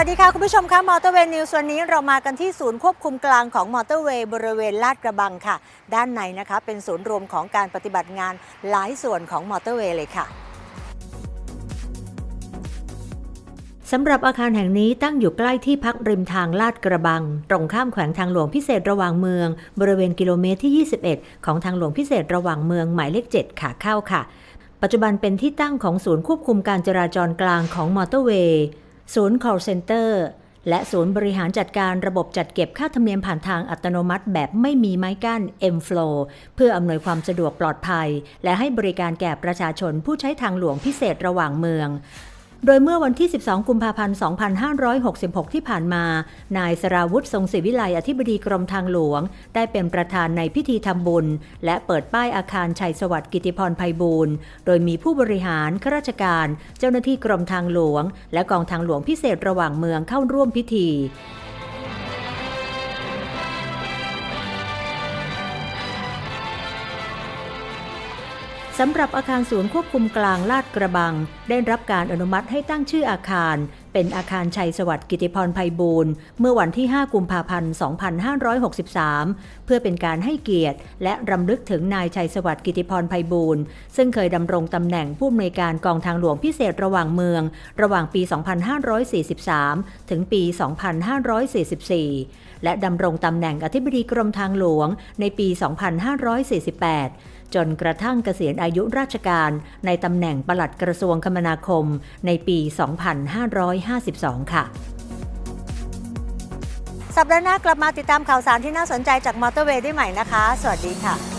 วัสดีค่ะ คุณผู้ชมคะมอเตอร์เวย์นิวส์วันนี้เรามากันที่ศูนย์ควบคุมกลางของมอเตอร์เวย์บริเวณลาดกระบังค่ะ ด้านในนะคะเป็นศูนย์รวมของการปฏิบัติงานหลายส่วนของมอเตอร์เวย์เลยค่ะสำหรับอาคารแห่งนี้ตั้งอยู่ใกล้ที่พักริมทางลาดกระบัง ตรงข้ามแขวงทางหลวงพิเศษระหว่างเมือง บริเวณกิโลเมตรที่ 21 ของทางหลวงพิเศษระหว่างเมืองหมายเลข 7 ขาเข้าค่ะ ปัจจุบันเป็นที่ตั้งของศูนย์ควบคุมการจราจรกลางของมอเตอร์เวย์ ศูนย์ call center และศูนย์บริหารจัดการระบบจัดเก็บค่าธรรมเนียมผ่านทางอัตโนมัติแบบไม่มีไม้กั้น M-Flow เพื่ออำนวยความสะดวกปลอดภัย และให้บริการแก่ประชาชนผู้ใช้ทางหลวงพิเศษระหว่างเมือง โดยเมื่อวันที่ 12 กุมภาพันธ์ 2566 ที่ผ่านมา นายสราวุธทรงศิวิไลอธิบดีกรมทางหลวง ได้เป็นประธานในพิธีทำบุญ และเปิดป้ายอาคารชัยสวัสดิ์กิติพรภัยบูรณ์ โดยมีผู้บริหารข้าราชการ เจ้าหน้าที่กรมทางหลวง และกองทางหลวงพิเศษระหว่างเมืองเข้าร่วมพิธี สำหรับอาคารศูนย์ควบคุมกลางลาดกระบัง ได้รับการอนุมัติให้ตั้งชื่ออาคาร เป็นอาคารชัยสวัสดิ์กิติพรภัยบูรณ์เมื่อวันที่ 5 กุมภาพันธ์ 2563 เพื่อเป็นการให้เกียรติ และรำลึกถึงนายชัยสวัสดิ์กิติพรภัยบูรณ์ซึ่งเคยดำรงตำแหน่งผู้อำนวยการกองทางหลวงพิเศษระหว่างเมือง ระหว่างปี 2543 ถึงปี 2544 และดำรงตำแหน่งอธิบดีกรมทางหลวงในปี 2548 จนกระทั่งเกษียณอายุราชการในตำแหน่งปลัดกระทรวงคมนาคมในปี 2552 ค่ะสัปดาห์หน้ากลับมาติดตามข่าวสารที่น่าสนใจจากมอเตอร์เวย์ได้ใหม่นะคะ สวัสดีค่ะ